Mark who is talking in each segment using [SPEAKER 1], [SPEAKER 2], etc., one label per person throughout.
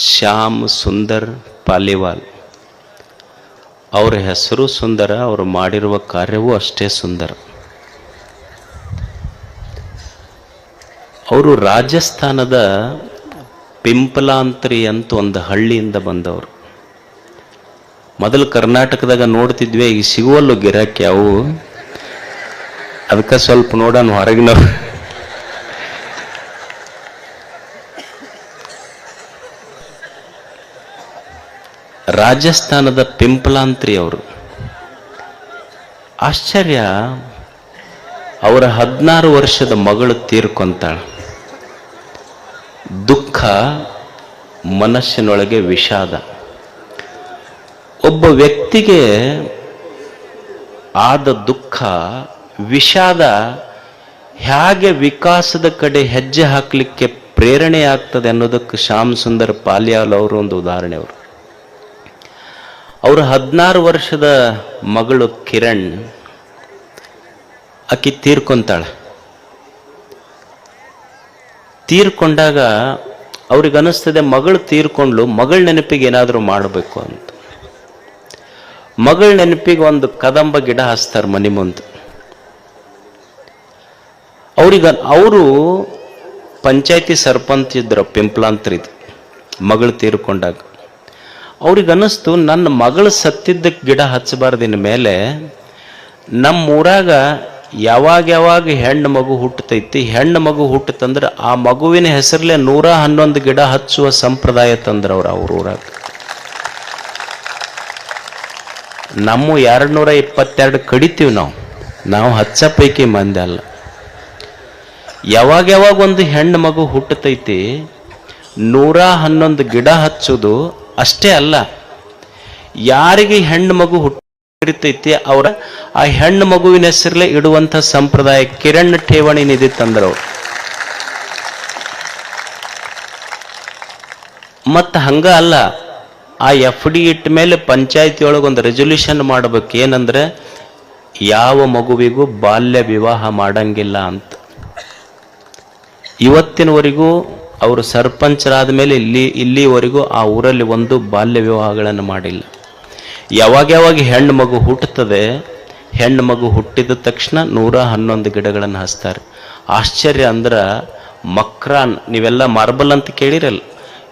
[SPEAKER 1] ಶ್ಯಾಮ್ ಸುಂದರ್ ಪಾಲಿವಾಲ್. ಅವರ ಹೆಸರು ಸುಂದರ, ಅವರು ಮಾಡಿರುವ ಕಾರ್ಯವೂ ಅಷ್ಟೇ ಸುಂದರ. ಅವರು ರಾಜಸ್ಥಾನದ ಪಿಂಪಲಾಂತ್ರಿ ಅಂತ ಒಂದು ಹಳ್ಳಿಯಿಂದ ಬಂದವರು. ಮೊದಲು ಕರ್ನಾಟಕದಾಗ ನೋಡ್ತಿದ್ವಿ, ಈಗ ಸಿಗುವಲ್ಲೂ ಗಿರಾಕಿ ಅವು. ಅದಕ್ಕೆ ಸ್ವಲ್ಪ ನೋಡೋಣ ಹೊರಗಿನವ್ರು. ರಾಜಸ್ಥಾನದ ಪಿಂಪಲಾಂತ್ರಿ ಅವರು. ಆಶ್ಚರ್ಯ. ಅವರ ಹದಿನಾರು ವರ್ಷದ ಮಗಳು ತೀರ್ಕೊಂತಾಳೆ. ದುಃಖ ಮನಸ್ಸಿನೊಳಗೆ ವಿಷಾದ. ಒಬ್ಬ ವ್ಯಕ್ತಿಗೆ ಆದ ದುಃಖ, ವಿಷಾದ ಹೇಗೆ ವಿಕಾಸದ ಕಡೆ ಹೆಜ್ಜೆ ಹಾಕಲಿಕ್ಕೆ ಪ್ರೇರಣೆ ಆಗ್ತದೆ ಅನ್ನೋದಕ್ಕೆ ಶ್ಯಾಮ್ ಸುಂದರ್ ಪಾಲ್ಯಾಲ್ ಅವರು ಒಂದು ಉದಾಹರಣೆ ಅವರು. ಅವರು ಹದಿನಾರು ವರ್ಷದ ಮಗಳು ಕಿರಣ್ ಆಕಿ ತೀರ್ಕೊಂತಾಳೆ. ತೀರ್ಕೊಂಡಾಗ ಅವ್ರಿಗೆ ಅನಿಸ್ತದೆ ಮಗಳು ತೀರ್ಕೊಂಡ್ಲು, ಮಗಳ ನೆನಪಿಗೆ ಏನಾದರೂ ಮಾಡಬೇಕು ಅಂತ. ಮಗಳ ನೆನಪಿಗೆ ಒಂದು ಕದಂಬ ಗಿಡ ಹಚ್ತಾರೆ ಮನೆ ಮುಂದೆ. ಅವ್ರಿಗೆ, ಅವರು ಪಂಚಾಯತಿ ಸರ್ಪಂಚ್ ಇದ್ರು, ಪಿಂಪ್ಲಾಂತ್ರಿದ್ ಮಗಳು ತೀರ್ಕೊಂಡಾಗ. ಅವ್ರಿಗೆ ಅನ್ನಿಸ್ತು ನನ್ನ ಮಗಳು ಸತ್ತಿದ್ದಕ್ಕೆ ಗಿಡ ಹಚ್ಚಬಾರ್ದಿನ ಮೇಲೆ ನಮ್ಮ ಊರಾಗ ಯಾವಾಗ ಯಾವಾಗ ಹೆಣ್ಣು ಮಗು ಹುಟ್ಟತೈತಿ, ಹೆಣ್ಣು ಮಗು ಹುಟ್ಟತಂದ್ರೆ ಆ ಮಗುವಿನ ಹೆಸರಲ್ಲೇ ನೂರ ಹನ್ನೊಂದು ಗಿಡ ಹಚ್ಚುವ ಸಂಪ್ರದಾಯ ತಂದ್ರ ಅವ್ರು ಅವ್ರ ಊರಾಗ. ನಮ್ಮ ಎರಡು ನೂರ ಇಪ್ಪತ್ತೆರಡು ಕಡಿತೀವಿ ನಾವು. ನಾವು ಹಚ್ಚ ಪೈಕಿ ಮಂದಿ ಅಲ್ಲ. ಯಾವಾಗ ಯಾವಾಗ ಒಂದು ಹೆಣ್ಣು ಮಗು ಹುಟ್ಟತೈತಿ, ನೂರ ಹನ್ನೊಂದು ಗಿಡ ಹಚ್ಚೋದು ಅಷ್ಟೇ ಅಲ್ಲ, ಯಾರಿಗೆ ಹೆಣ್ಣು ಮಗು ಹುಟ್ಟಿರ್ತೈತಿ ಅವರ, ಆ ಹೆಣ್ಣು ಮಗುವಿನ ಹೆಸರಲ್ಲೇ ಇಡುವಂಥ ಸಂಪ್ರದಾಯ ಕಿರಣ್ ಠೇವಣಿ ನಿಧಿ ತಂದ್ರವರು ಮತ್ತು ಹಂಗ ಅಲ್ಲ, ಆ ಎಫ್ ಡಿ ಇಟ್ಟ ಮೇಲೆ ಪಂಚಾಯತಿ ಒಳಗೊಂದು ರೆಸೊಲ್ಯೂಷನ್ ಮಾಡ್ಬೇಕು ಏನಂದ್ರೆ, ಯಾವ ಮಗುವಿಗೂ ಬಾಲ್ಯ ವಿವಾಹ ಮಾಡಂಗಿಲ್ಲ ಅಂತ. ಇವತ್ತಿನವರೆಗೂ ಅವರು ಸರ್ಪಂಚರಾದ ಮೇಲೆ ಇಲ್ಲಿ, ಇಲ್ಲಿವರೆಗೂ ಆ ಊರಲ್ಲಿ ಒಂದು ಬಾಲ್ಯ ವಿವಾಹಗಳನ್ನು ಮಾಡಿಲ್ಲ. ಯಾವಾಗ ಯಾವಾಗ ಹೆಣ್ಣು ಮಗು ಹುಟ್ಟುತ್ತದೆ, ಹೆಣ್ಣು ಮಗು ಹುಟ್ಟಿದ ತಕ್ಷಣ ನೂರ ಹನ್ನೊಂದು ಗಿಡಗಳನ್ನು ಹಚ್ತಾರೆ. ಆಶ್ಚರ್ಯ ಅಂದ್ರೆ, ಮಕ್ರಾನ್, ನೀವೆಲ್ಲ ಮಾರ್ಬಲ್ ಅಂತ ಕೇಳಿರಲ್ಲ?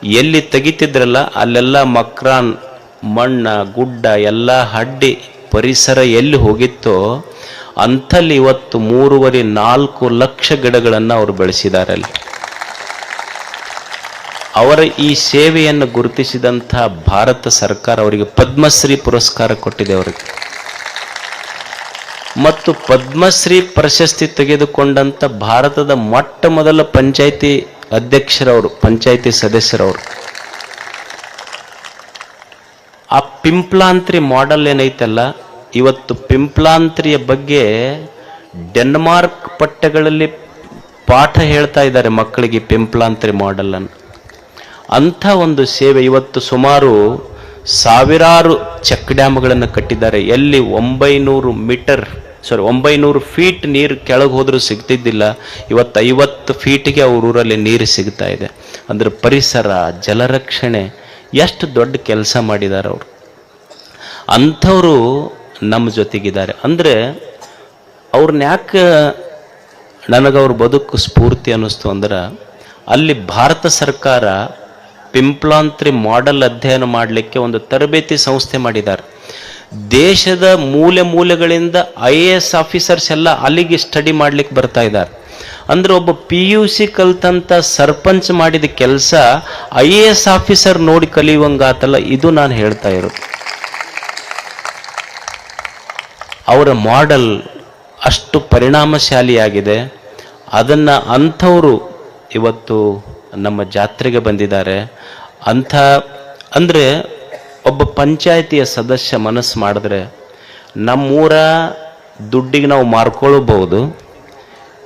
[SPEAKER 1] ಎಲ್ಲಿ ತೆಗಿತಿದ್ರಲ್ಲ, ಅಲ್ಲೆಲ್ಲ ಮಕ್ರಾನ್ ಮಣ್ಣ, ಗುಡ್ಡ, ಎಲ್ಲ ಹಡ್ಡಿ ಪರಿಸರ ಎಲ್ಲಿ ಹೋಗಿತ್ತೋ, ಅಂಥಲ್ಲಿ ಇವತ್ತು ಮೂರುವರೆ ನಾಲ್ಕು ಲಕ್ಷ ಗಿಡಗಳನ್ನು ಅವರು ಬೆಳೆಸಿದ್ದಾರೆ ಅವರ ಈ ಸೇವೆಯನ್ನು ಗುರುತಿಸಿದಂಥ ಭಾರತ ಸರ್ಕಾರ ಅವರಿಗೆ ಪದ್ಮಶ್ರೀ ಪುರಸ್ಕಾರ ಕೊಟ್ಟಿದೆ ಅವರಿಗೆ. ಮತ್ತು ಪದ್ಮಶ್ರೀ ಪ್ರಶಸ್ತಿ ತೆಗೆದುಕೊಂಡಂಥ ಭಾರತದ ಮೊಟ್ಟ ಮೊದಲ ಪಂಚಾಯಿತಿ ಅಧ್ಯಕ್ಷರವರು, ಪಂಚಾಯಿತಿ ಸದಸ್ಯರವರು. ಆ ಪಿಂಪ್ಲಾಂತ್ರಿ ಮಾಡೆಲ್ ಏನೈತಲ್ಲ, ಇವತ್ತು ಪಿಂಪ್ಲಾಂತ್ರಿಯ ಬಗ್ಗೆ ಡೆನ್ಮಾರ್ಕ್ ಪಠ್ಯಗಳಲ್ಲಿ ಪಾಠ ಹೇಳ್ತಾ ಇದ್ದಾರೆ ಮಕ್ಕಳಿಗೆ ಪಿಂಪ್ಲಾಂತ್ರಿ ಮಾಡೆಲ್ ಅನ್ನು. ಅಂಥ ಒಂದು ಸೇವೆ ಇವತ್ತು ಸುಮಾರು ಸಾವಿರಾರು ಚೆಕ್ ಡ್ಯಾಮ್ಗಳನ್ನು ಕಟ್ಟಿದ್ದಾರೆ. ಎಲ್ಲಿ ಒಂಬೈನೂರು ಮೀಟರ್ ಸಾರಿ ಒಂಬೈನೂರು ಫೀಟ್ ನೀರು ಕೆಳಗೆ ಹೋದರೂ ಸಿಗ್ತಿದ್ದಿಲ್ಲ. ಇವತ್ತು ಐವತ್ತು ಫೀಟ್ಗೆ ಅವ್ರ ಊರಲ್ಲಿ ನೀರು ಸಿಗ್ತಾ ಇದೆ. ಅಂದ್ರೆ ಪರಿಸರ, ಜಲರಕ್ಷಣೆ, ಎಷ್ಟು ದೊಡ್ಡ ಕೆಲಸ ಮಾಡಿದ್ದಾರೆ ಅವರು. ಅಂಥವರು ನಮ್ಮ ಜೊತೆಗಿದ್ದಾರೆ. ಅಂದರೆ ಅವ್ರನ್ನ ಯಾಕೆ ನನಗವ್ರ ಬದುಕು ಸ್ಫೂರ್ತಿ ಅನ್ನಿಸ್ತು ಅಂದ್ರೆ ಅಲ್ಲಿ ಭಾರತ ಸರ್ಕಾರ ಪಿಂಪ್ಲಾಂತ್ರಿ ಮಾಡೆಲ್ ಅಧ್ಯಯನ ಮಾಡಲಿಕ್ಕೆ ಒಂದು ತರಬೇತಿ ಸಂಸ್ಥೆ ಮಾಡಿದ್ದಾರೆ. ದೇಶದ ಮೂಲೆ ಮೂಲೆಗಳಿಂದ ಐ ಎ ಎಸ್ ಆಫೀಸರ್ಸ್ ಎಲ್ಲ ಅಲ್ಲಿಗೆ ಸ್ಟಡಿ ಮಾಡ್ಲಿಕ್ಕೆ ಬರ್ತಾ ಇದ್ದಾರೆ. ಅಂದ್ರೆ ಒಬ್ಬ ಪಿ ಯು ಸಿ ಕಲ್ತಂತ ಸರ್ಪಂಚ್ ಮಾಡಿದ ಕೆಲಸ ಐ ಎ ಎಸ್ ಆಫೀಸರ್ ನೋಡಿ ಕಲಿಯುವಂಗಾತಲ್ಲ, ಇದು ನಾನು ಹೇಳ್ತಾ ಇರೋದು. ಅವರ ಮಾಡೆಲ್ ಅಷ್ಟು ಪರಿಣಾಮಶಾಲಿಯಾಗಿದೆ. ಅದನ್ನು ಅಂಥವರು ಇವತ್ತು ನಮ್ಮ ಜಾತ್ರೆಗೆ ಬಂದಿದ್ದಾರೆ. ಅಂಥ, ಅಂದರೆ ಒಬ್ಬ ಪಂಚಾಯಿತಿಯ ಸದಸ್ಯ ಮನಸ್ಸು ಮಾಡಿದ್ರೆ ನಮ್ಮೂರ ದುಡ್ಡಿಗೆ ನಾವು ಮಾರ್ಕೊಳ್ಬಹುದು,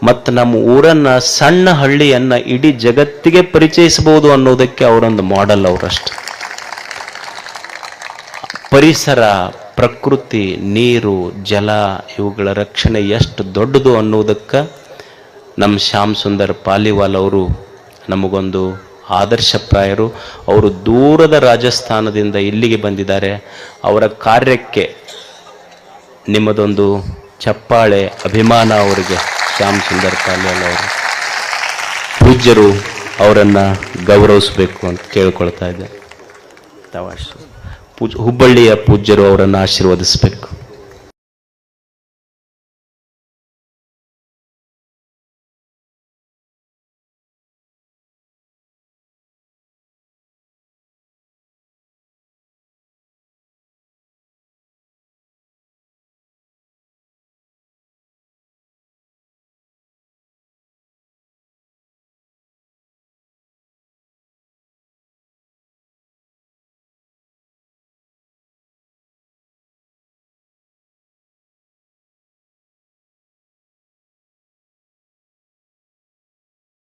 [SPEAKER 1] ಮತ್ತು ನಮ್ಮ ಊರನ್ನು ಸಣ್ಣ ಹಳ್ಳಿಯನ್ನು ಇಡೀ ಜಗತ್ತಿಗೆ ಪರಿಚಯಿಸಬಹುದು ಅನ್ನೋದಕ್ಕೆ ಅವರೊಂದು ಮಾಡೆಲ್ ಅವರಷ್ಟು ಪರಿಸರ, ಪ್ರಕೃತಿ, ನೀರು, ಜಲ, ಇವುಗಳ ರಕ್ಷಣೆ ಎಷ್ಟು ದೊಡ್ಡದು ಅನ್ನೋದಕ್ಕೆ ನಮ್ಮ ಶ್ಯಾಮ್ ಸುಂದರ್ ಪಾಲಿವಾಲ್ ಅವರು ನಮಗೊಂದು ಆದರ್ಶಪ್ರಾಯರು ಅವರು ದೂರದ ರಾಜಸ್ಥಾನದಿಂದ ಇಲ್ಲಿಗೆ ಬಂದಿದ್ದಾರೆ. ಅವರ ಕಾರ್ಯಕ್ಕೆ ನಿಮ್ಮದೊಂದು ಚಪ್ಪಾಳೆ ಅಭಿಮಾನ ಅವರಿಗೆ. ಶ್ಯಾಮ್ ಸುಂದರ್ ಪಾಲ್ಯಾಲ್ ಅವರು. ಪೂಜ್ಯರು ಅವರನ್ನು ಗೌರವಿಸಬೇಕು ಅಂತ ಕೇಳ್ಕೊಳ್ತಾ ಇದ್ದೆ. ತಾವು ಪೂಜ್ ಹುಬ್ಬಳ್ಳಿಯ ಪೂಜ್ಯರು ಅವರನ್ನು ಆಶೀರ್ವದಿಸಬೇಕು.